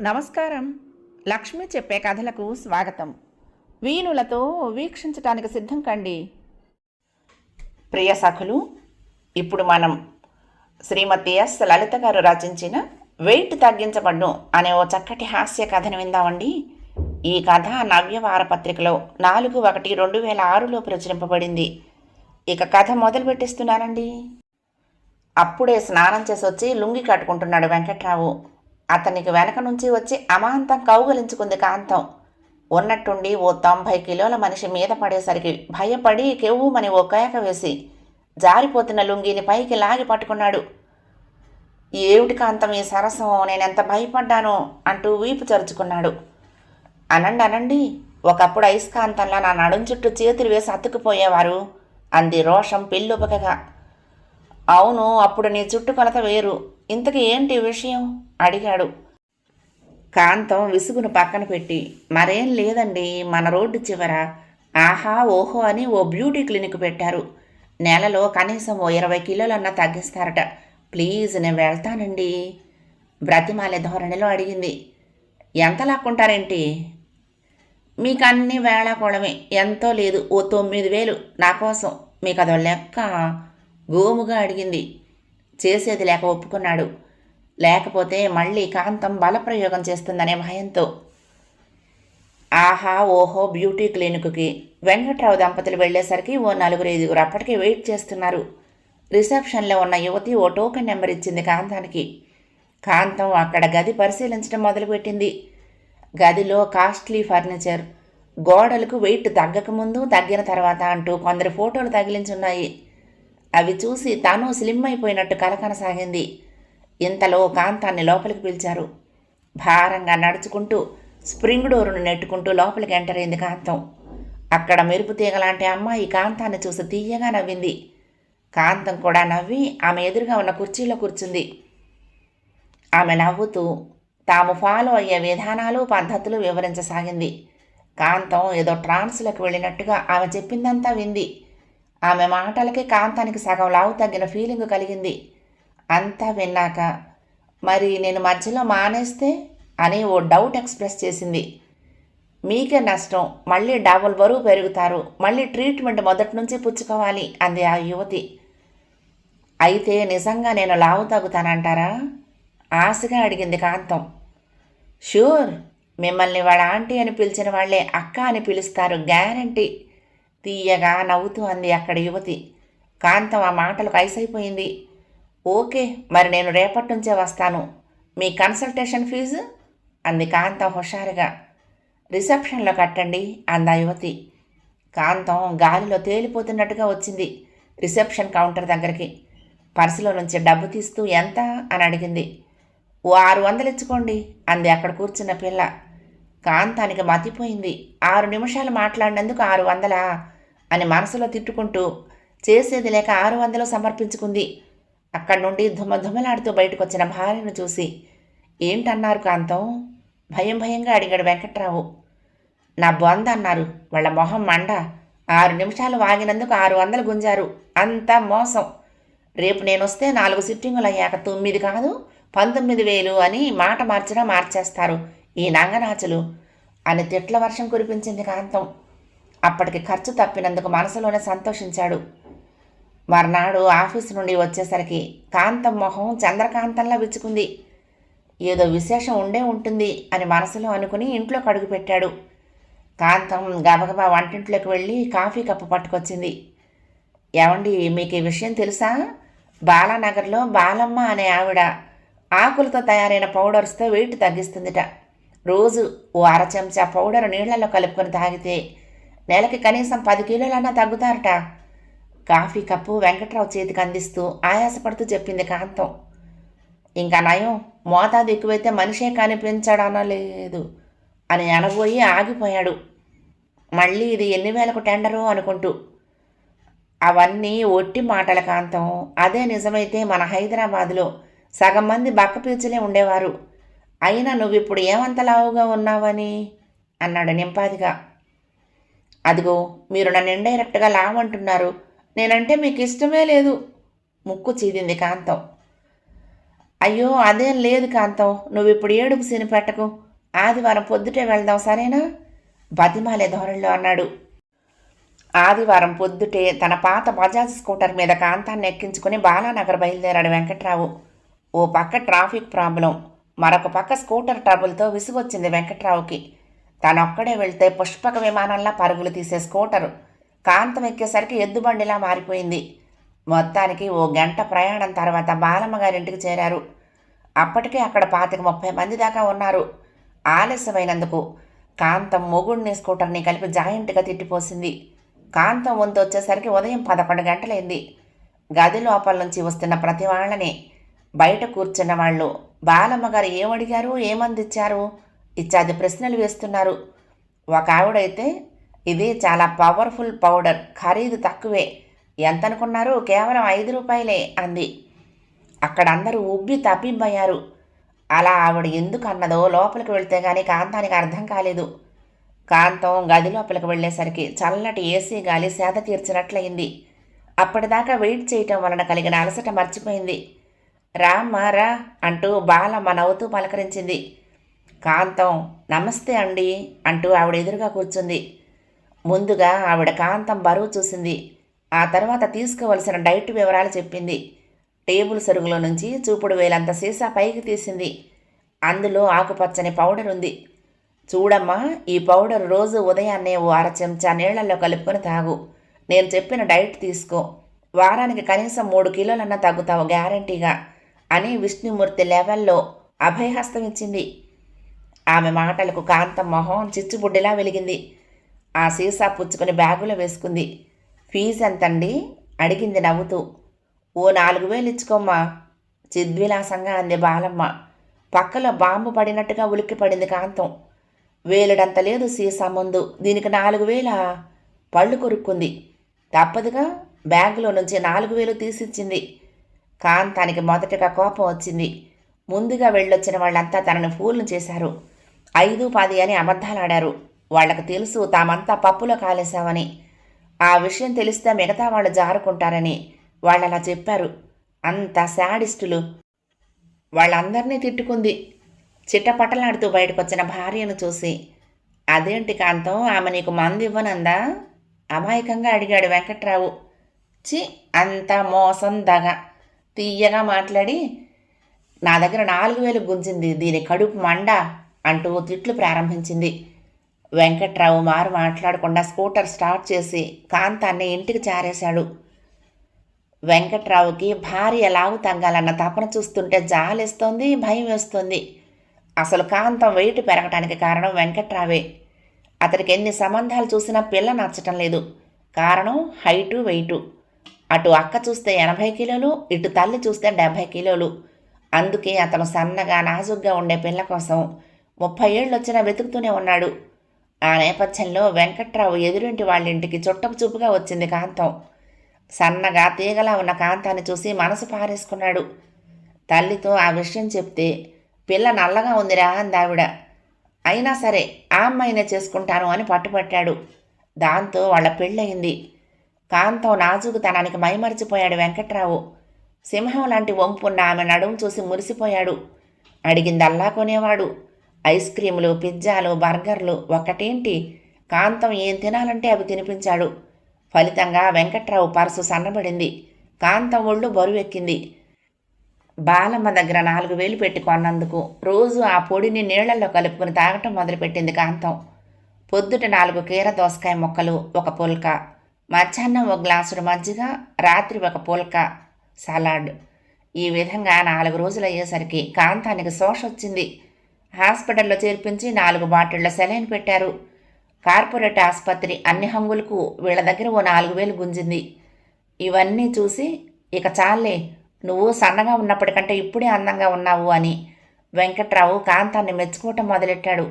నమస్కారం. లక్ష్మి చెప్పే కథలకు స్వాగతం. వీణులతో వీక్షించటానికి సిద్ధం కండి. ప్రియ సఖులు ఇప్పుడు మనం శ్రీమతి ఎస్. లలిత గారు రచించిన వెయిట్ తగ్గించబడ్ను అనే ఓ చక్కటి హాస్య కథను విందామండి. ఈ కథ నవ్య వారపత్రికలో నాలుగు ఒకటి రెండు వేల ఆరులో ప్రచురింపబడింది ఇక కథ మొదలు పెట్టిస్తున్నానండి అప్పుడే స్నానం చేసి వచ్చి లుంగి కట్టుకుంటున్నాడు వెంకట్రావు. అతనికి వెనక నుంచి వచ్చి అమాంతం కౌగలించుకుంది కాంతం. ఉన్నట్టుండి ఓ తొంభై కిలోల మనిషి మీద పడేసరికి భయపడి కెవ్వుమని ఓ కేక వేసి జారిపోతున్న లుంగిని పైకి లాగి పట్టుకున్నాడు. ఏమిటి కాంతం ఈ సరసం? నేనెంత భయపడ్డానో అంటూ వీపు చరుచుకున్నాడు. అనండి అనండి ఒకప్పుడు అయస్కాంతంలా నా నడుం చుట్టూ చేతులు వేసి అతుక్కుపోయేవారు. అంది రోషం పిల్లుపకగా. అవును అప్పుడు నీ చుట్టుకొలత వేరు. ఇంతకీ ఏంటి విషయం? అడిగాడు. కాంతం విసుగును పక్కన పెట్టి మరేం లేదండి మన రోడ్డు చివర. ఆహా ఓహో అని ఓ బ్యూటీ క్లినిక్ పెట్టారు. నెలలో కనీసం ఓ ఇరవై కిలోలన్నా తగ్గిస్తారట. ప్లీజ్ నేను వెళ్తానండి. బ్రతిమాలే ధోరణిలో అడిగింది. ఎంత లాక్కుంటారేంటి? మీకు అన్ని వేళాకోళమే. ఎంతో లేదు ఓ తొమ్మిది వేలు నా కోసం. మీకు అదో లెక్క. గోముగా అడిగింది. చేసేది లేక ఒప్పుకున్నాడు. లేకపోతే మళ్ళీ కాంతం బలప్రయోగం చేస్తుందనే భయంతో. ఆహా ఓహో బ్యూటీ క్లినిక్కి. వెంకట్రావు దంపతులు వెళ్ళేసరికి ఓ నలుగురు ఐదుగురు అప్పటికే వెయిట్ చేస్తున్నారు. రిసెప్షన్లో ఉన్న యువతి ఓ టోకెన్ నెంబర్ ఇచ్చింది కాంతానికి. కాంతం అక్కడ గది పరిశీలించడం మొదలుపెట్టింది. గదిలో కాస్ట్లీ ఫర్నిచర్ గోడలకు వెయిట్ తగ్గకముందు తగ్గిన తర్వాత అంటూ కొందరు ఫోటోలు తగిలించున్నాయి. అవి చూసి తాను స్లిమ్ అయిపోయినట్టు కలకనసాగింది ఇంతలో కాంతాన్ని లోపలికి పిలిచారు. భారంగా నడుచుకుంటూ స్ప్రింగ్ డోరును నెట్టుకుంటూ లోపలికి ఎంటర్ అయింది కాంతం. అక్కడ మెరుపు తీగలాంటి అమ్మాయి కాంతాన్ని చూసి తీయగా నవ్వింది. కాంతం కూడా నవ్వి ఆమె ఎదురుగా ఉన్న కుర్చీలో కూర్చుంది. ఆమె నవ్వుతూ తాము ఫాలో అయ్యే విధానాలు పద్ధతులు వివరించసాగింది. కాంతం ఏదో ట్రాన్స్లకు వెళ్ళినట్టుగా ఆమె చెప్పిందంతా వింది. ఆమె మాటలకి కాంతానికి సగం లావు తగ్గిన ఫీలింగ్ కలిగింది. అంతా విన్నాక మరి నేను మధ్యలో మానేస్తే? అని ఓ డౌట్ ఎక్స్ప్రెస్ చేసింది. మీకే నష్టం. మళ్ళీ డబుల్ బరువు పెరుగుతారు. మళ్ళీ ట్రీట్మెంట్ మొదటి నుంచి పుచ్చుకోవాలి అంది ఆ యువతి. అయితే నిజంగా నేను లావు తగ్గుతానంటారా? ఆశగా అడిగింది కాంతం. షూర్ మిమ్మల్ని వాళ్ళ ఆంటీ అని పిలిచిన వాళ్ళే అక్క అని పిలుస్తారు గ్యారంటీ తీయగా నవ్వుతూ అంది అక్కడ యువతి. కాంతం ఆ మాటలకు ఐసైపోయింది. ఓకే మరి నేను రేపటి నుంచే వస్తాను. మీ కన్సల్టేషన్ ఫీజు? అంది కాంతం హుషారుగా. రిసెప్షన్లో కట్టండి అందా యువతి. కాంతం గాలిలో తేలిపోతున్నట్టుగా వచ్చింది రిసెప్షన్ కౌంటర్ దగ్గరికి. పర్సులో నుంచి డబ్బు తీస్తూ ఎంత? అని అడిగింది. ఓ ఆరు వందలు ఇచ్చుకోండి అంది అక్కడ కూర్చున్న పిల్ల. కాంతానికి మతిపోయింది. ఆరు నిమిషాలు మాట్లాడినందుకు ఆరు వందలా? అని మనసులో తిట్టుకుంటూ చేసేది లేక ఆరు వందలు సమర్పించుకుంది. అక్కడి నుండి ధుమధుమలాడుతూ బయటకొచ్చిన భార్యను చూసి ఏంటన్నారు కాంతం? భయం భయంగా అడిగాడు వెంకట్రావు. నా బొంద అన్నారు. వాళ్ళ మొహం మండ. ఆరు నిమిషాలు వాగినందుకు ఆరు వందలు గుంజారు. అంతా మోసం. రేపు నేను వస్తే నాలుగు సిట్టింగులు అయ్యాక తొమ్మిది కాదు పంతొమ్మిది వేలు అని మాట మార్చినా మార్చేస్తారు ఈ నంగనాచులు అని తిట్ల వర్షం కురిపించింది కాంతం. అప్పటికి ఖర్చు తప్పినందుకు మనసులోనే సంతోషించాడు. మర్నాడు ఆఫీసు నుండి వచ్చేసరికి కాంతం మొహం చంద్రకాంతంలా విచ్చుకుంది. ఏదో విశేషం ఉండే ఉంటుంది అని మనసులో అనుకుని ఇంట్లో అడుగుపెట్టాడు కాంతం గబగబా వంటింట్లోకి వెళ్ళి కాఫీ కప్పు పట్టుకొచ్చింది. ఏమండి మీకు ఈ విషయం తెలుసా? బాలానగర్లో బాలమ్మ అనే ఆవిడ ఆకులతో తయారైన పౌడర్స్తో వెయిట్ తగ్గిస్తుందిట. రోజు ఓ అర చెంచా పౌడర్ నీళ్ళలో కలుపుకొని తాగితే నెలకి కనీసం పది కిలోలన్నా తగ్గుతారట. కాఫీ కప్పు వెంకట్రావు చేతికి అందిస్తూ ఆయాసపడుతూ చెప్పింది కాంతం. ఇంకా నయం మోతాదు ఎక్కువైతే మనిషే కనిపించడనలేదు అని అనబోయి ఆగిపోయాడు. మళ్ళీ ఇది ఎన్ని వేలకు టెండరు? అనుకుంటూ. అవన్నీ ఒట్టి మాటల కాంతం. అదే నిజమైతే మన హైదరాబాదులో సగం మంది బక్క పీచులే ఉండేవారు. అయినా నువ్వు ఇప్పుడు ఏమంత లావుగా ఉన్నావని? అన్నాడు నింపాదిగా. అదిగో మీరు నన్ను ఇండైరెక్ట్గా లావంటున్నారు. నేనంటే మీకు ఇష్టమే లేదు. ముక్కు చీదింది కాంతం. అయ్యో అదేం లేదు కాంతం. నువ్వు ఇప్పుడు ఏడుపు సిని పెట్టకు. ఆదివారం పొద్దుటే వెళ్దాం సరేనా? బతిమాలే ధోరణిలో అన్నాడు. ఆదివారం పొద్దుటే తన పాత బజాజ్ స్కూటర్ మీద కాంతాన్ని ఎక్కించుకుని బాలానగర్ బయలుదేరాడు వెంకట్రావు. ఓ పక్క ట్రాఫిక్ ప్రాబ్లం. మరొక పక్క స్కూటర్ ట్రబుల్తో విసుగొచ్చింది వెంకట్రావుకి. తనొక్కడే వెళ్తే పుష్పక విమానంలా పరుగులు తీసే స్కూటర్ కాంతం ఎక్కేసరికి ఎద్దుబండిలా మారిపోయింది. మొత్తానికి ఓ గంట ప్రయాణం తర్వాత బాలమ్మ గారింటికి చేరారు. అప్పటికే అక్కడ పాతిక ముప్పై మంది దాకా ఉన్నారు. ఆలస్యమైనందుకు కాంతం మొగుడిని స్కూటర్ని కలిపి జాయింట్గా తిట్టిపోసింది. కాంతం వంతు వచ్చేసరికి ఉదయం పదకొండు గంటలైంది. గది లోపల నుంచి వస్తున్న ప్రతి వాళ్ళని బయట కూర్చున్న వాళ్ళు బాలమ్మ గారు ఏమడిగారు? ఏమందిచ్చారు? ఇత్యాది ప్రశ్నలు వేస్తున్నారు. ఒక ఆవిడైతే ఇది చాలా పవర్ఫుల్ పౌడర్ ఖరీదు తక్కువే. ఎంత అనుకున్నారు కేవలం ఐదు రూపాయలే అంది. అక్కడ అందరూ ఉబ్బి తప్పింపయ్యారు అలా ఆవిడ ఎందుకు అన్నదో లోపలికి వెళ్తే గానీ కాంతానికి అర్థం కాలేదు. కాంతం గది లోపలికి వెళ్ళేసరికి చల్లటి ఏసీ గాలి సేద తీర్చినట్లయింది. అప్పటిదాకా వెయిట్ చేయటం వలన కలిగిన అలసట మర్చిపోయింది. రామ్మా రా అంటూ బాలమ్మ నవ్వుతూ పలకరించింది. కాంతం నమస్తే అండి అంటూ ఆవిడ ఎదురుగా కూర్చుంది. ముందుగా ఆవిడ కాంతం బరువు చూసింది. ఆ తర్వాత తీసుకోవలసిన డైట్ వివరాలు చెప్పింది. టేబుల్ సరుగులో నుంచి చూపుడు వేలంత సీసా పైకి తీసింది. అందులో ఆకుపచ్చని పౌడర్ ఉంది. చూడమ్మా ఈ పౌడర్ రోజు ఉదయాన్నే ఓ అర చెంచా నీళ్ళలో కలుపుకొని తాగు. నేను చెప్పిన డైట్ తీసుకో. వారానికి కనీసం మూడు కిలోలన్నా తగ్గుతావు గ్యారంటీగా అని విష్ణుమూర్తి లెవెల్లో అభయహస్తం ఇచ్చింది. ఆమె మాటలకు కాంతం మొహం చిచ్చుబుడ్డిలా వెలిగింది. ఆ సీసా పుచ్చుకొని బ్యాగులో వేసుకుంది. ఫీజు ఎంతండి? అడిగింది నవ్వుతూ. ఓ నాలుగు వేలు ఇచ్చుకోమ్మా చిద్విలాసంగా అంది బాలమ్మ. పక్కలో బాంబు పడినట్టుగా ఉలిక్కి పడింది కాంతం. వేలుడంత లేదు సీసా ముందు దీనికి నాలుగు వేల? పళ్ళు కొరుక్కుంది. తప్పదుగా బ్యాగులో నుంచి నాలుగు వేలు తీసిచ్చింది. కాంతానికి మొదటగా కోపం వచ్చింది. ముందుగా వెళ్ళొచ్చిన వాళ్ళంతా తనని ఫూల్ను చేశారు. ఐదు పది అని అబద్ధాలాడారు. వాళ్ళకు తెలుసు తామంతా పప్పులో కాలేశామని. ఆ విషయం తెలిస్తే మిగతా వాళ్ళు జారుకుంటారని వాళ్ళు అలా చెప్పారు. అంత శాడిస్టులు. వాళ్ళందరినీ తిట్టుకుంది. చిట్టపట్టలాడుతూ బయటకొచ్చిన భార్యను చూసి అదేంటి కాంతం ఆమె నీకు మంది ఇవ్వనందా అమాయకంగా అడిగాడు వెంకట్రావు. చి అంత మోసం దగ. తీయగా మాట్లాడి నా దగ్గర నాలుగు వేలు గుంజింది. దీని కడుపు మండ. అంటూ తిట్లు ప్రారంభించింది. వెంకట్రావు మారు మాట్లాడకుండా స్కూటర్ స్టార్ట్ చేసి కాంతాన్ని ఇంటికి చేరేశాడు వెంకట్రావుకి భార్య లావు తగ్గాలన్న తపన చూస్తుంటే జాలేస్తోంది భయం వేస్తుంది. అసలు కాంతం వెయిట్ పెరగటానికి కారణం వెంకట్రావే. అతనికి ఎన్ని సంబంధాలు చూసినా పిల్ల నచ్చటం లేదు. కారణం హైటు వెయిటు. అటు అక్క చూస్తే ఎనభై కిలోలు ఇటు తల్లి చూస్తే డెబ్భై కిలోలు. అందుకే అతను సన్నగా నాజుగ్గా ఉండే పిల్ల కోసం ముప్పై ఏళ్ళు వచ్చినా వెతుకుతూనే ఉన్నాడు. ఆ నేపథ్యంలో వెంకట్రావు ఎదురింటి వాళ్ళింటికి చుట్టపు చూపుగా వచ్చింది కాంతం. సన్నగా తీగలా ఉన్న కాంతాన్ని చూసి మనసు పారేసుకున్నాడు. తల్లితో ఆ విషయం చెప్తే పిల్ల నల్లగా ఉందిరా అందావిడ అయినా సరే ఆ అమ్మాయినే చేసుకుంటాను అని పట్టుపట్టాడు. దాంతో వాళ్ళ పెళ్ళయింది. కాంతం నాజుకుతనానికి మైమరిచిపోయాడు వెంకట్రావు. సింహం లాంటి వంపున్న ఆమె నడుము చూసి మురిసిపోయాడు. అడిగిందల్లా కొనేవాడు. ఐస్ క్రీములు పిజ్జాలు బర్గర్లు ఒకటేంటి? కాంతం ఏం తినాలంటే అవి తినిపించాడు. ఫలితంగా వెంకట్రావు పర్సు సన్నబడింది. కాంతం ఒళ్ళు బరువెక్కింది. బాలమ్మ దగ్గర నాలుగు వేలు పెట్టి కొన్నందుకు రోజు ఆ పొడిని నీళ్ళలో కలుపుకుని తాగటం మొదలుపెట్టింది కాంతం. పొద్దుట నాలుగు కీర దోసకాయ ముక్కలు ఒక పుల్క. మధ్యాహ్నం ఒక గ్లాసుడు మజ్జిగ రాత్రి ఒక పుల్క సలాడ్. ఈ విధంగా నాలుగు రోజులు అయ్యేసరికి కాంతానికి శోష వచ్చింది హాస్పిటల్లో చేర్పించి నాలుగు బాటిళ్ళ సెలైన్ పెట్టారు. కార్పొరేట్ ఆసుపత్రి అన్ని హంగులకు వీళ్ళ దగ్గర ఓ నాలుగు వేలు గుంజింది. ఇవన్నీ చూసి ఇక చాలే నువ్వు సన్నగా ఉన్నప్పటికంటే ఇప్పుడే అందంగా ఉన్నావు అని వెంకట్రావు కాంతాన్ని మెచ్చుకోవటం మొదలెట్టాడు.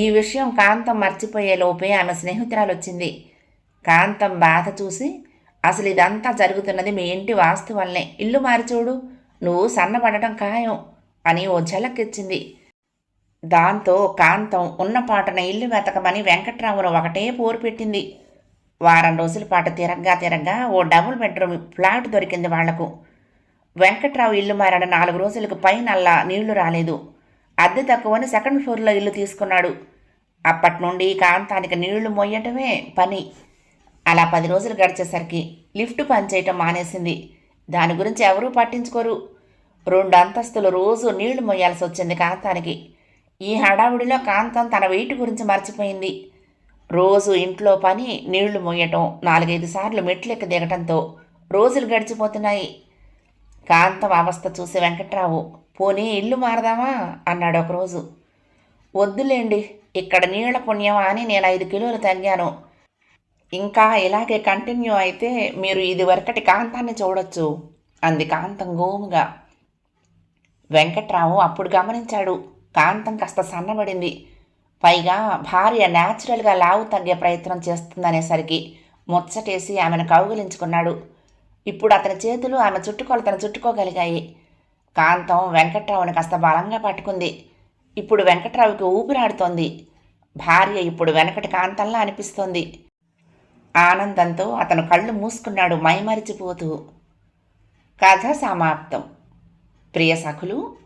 ఈ విషయం కాంతం మర్చిపోయే లోపే ఆమె స్నేహితురాలు వచ్చింది కాంతం బాధ చూసి అసలు ఇదంతా జరుగుతున్నది మీ ఇంటి వాస్తు వల్లనే. ఇల్లు మారిచూడు. నువ్వు సన్నపడటం ఖాయం అని ఓ ఝలక్కిచ్చింది. దాంతో కాంతం ఉన్న పాటన ఇల్లు వెతకమని వెంకట్రామును ఒకటే పోరు పెట్టింది. వారం రోజుల పాటు తిరగ్గా తిరగ్గా ఓ డబుల్ బెడ్రూమ్ ఫ్లాట్ దొరికింది వాళ్ళకు. వెంకట్రావు ఇల్లు మారిన నాలుగు రోజులకు పైనల్లా నీళ్ళు రాలేదు. అద్దె తక్కువని సెకండ్ ఫ్లోర్లో ఇల్లు తీసుకున్నాడు. అప్పటి నుండి కాంతానికి నీళ్ళు మొయ్యటమే పని. అలా పది రోజులు గడిచేసరికి లిఫ్ట్ పనిచేయటం మానేసింది. దాని గురించి ఎవరూ పట్టించుకోరు. రెండు అంతస్తులు రోజు నీళ్ళు మొయ్యాల్సి వచ్చింది కాంతానికి. ఈ హడావుడిలో కాంతం తన వెయిట్ గురించి మర్చిపోయింది. రోజు ఇంట్లో పని నీళ్ళు మోయటం నాలుగైదు సార్లు మెట్లెక్కి దిగటంతో రోజులు గడిచిపోతున్నాయి. కాంతం అవస్థ చూసి వెంకట్రావు పోనీ ఇల్లు మారదామా? అన్నాడు ఒకరోజు. వద్దులేండి ఇక్కడ నీళ్ళ పుణ్యమా అని నేను ఐదు కిలోలు తగ్గాను. ఇంకా ఇలాగే కంటిన్యూ అయితే మీరు ఇది వరకటి కాంతాన్ని చూడొచ్చు అంది కాంతం గోముగా. వెంకట్రావు అప్పుడు గమనించాడు. కాంతం కాస్త సన్నబడింది. పైగా భార్య న్యాచురల్గా లావు తగ్గే ప్రయత్నం చేస్తుందనేసరికి ముచ్చటేసి ఆమెను కౌగిలించుకున్నాడు. ఇప్పుడు అతని చేతులు ఆమె చుట్టుకొలతను చుట్టుకోగలిగాయి. కాంతం వెంకట్రావుని కాస్త బలంగా పట్టుకుంది. ఇప్పుడు వెంకట్రావుకి ఊపిరాడుతోంది. భార్య ఇప్పుడు వెనకటి కాంతంలా అనిపిస్తోంది. ఆనందంతో అతను కళ్ళు మూసుకున్నాడు మైమరిచిపోతూ. కథ సమాప్తం. ప్రియ సఖులు